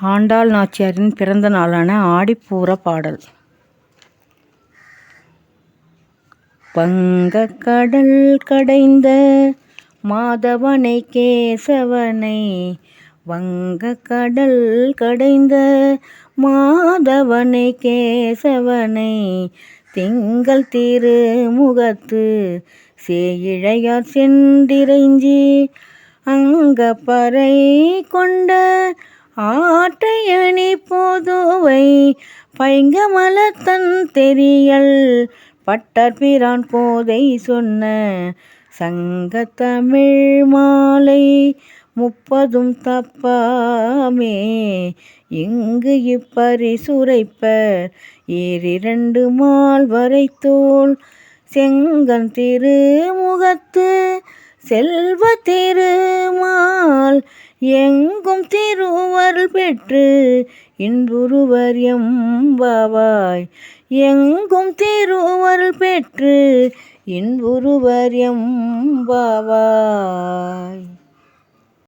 ஆண்டாள் நாச்சியாரின் பிறந்த நாளான ஆடிப்பூர பாடல். பங்க கடல் கடைந்த மாதவனை கேசவனை வங்க கடல் கடைந்த மாதவனை கேசவனை திங்கள் திருமுகத்து சேயிழையார் சென்றிறைஞ்சி பறை கொண்ட ஆட்டையணி பொதுவை. பைங்கமலத்தன் தெரியல் பட்டர்பிரான் போதை சொன்ன சங்கத்தமிழ் மாலை முப்பதும் தப்பாமே. இங்கு இப்பரிசுரைப்பர் ஈரிரண்டு மால் தோள் செங்கன் திருமுகத்து செல்வ திருமால் எங்கும் திரு பெற்று இன்புருவர் எம்பாவாய். எங்கும் திருவருள் பெற்று இன்புருவர் எம்பாவாய்.